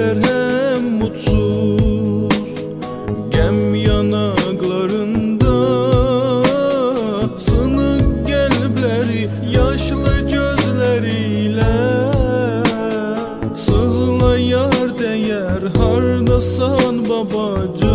güler hem mutsuz. Gem yanaklarında Sınık gelbleri yaşlı gözleriyle. Sızla Sızlayar değer hardasan babacığım.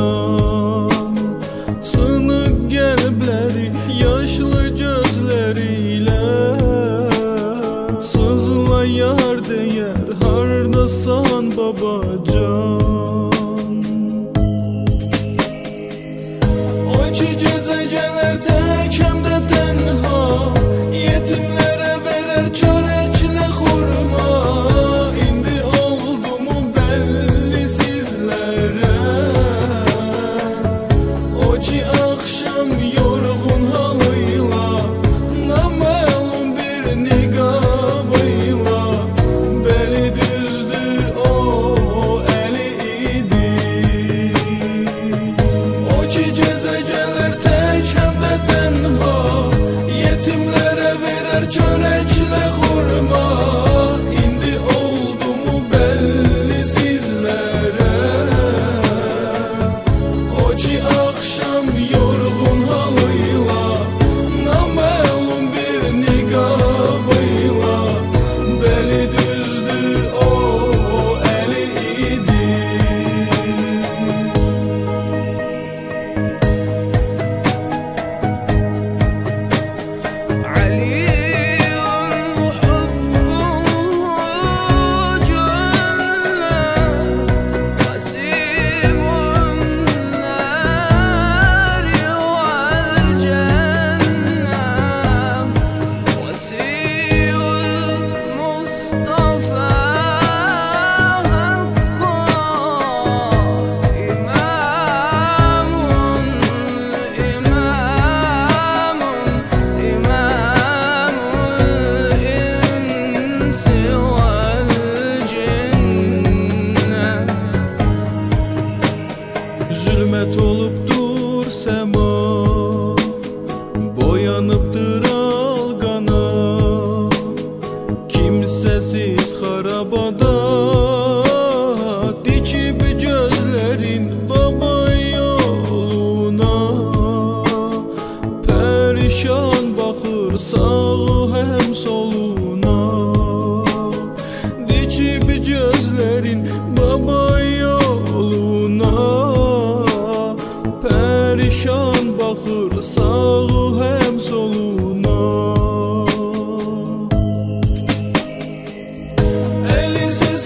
拒绝再见而等。pərişan baxır sağı həm soluna Əlisiz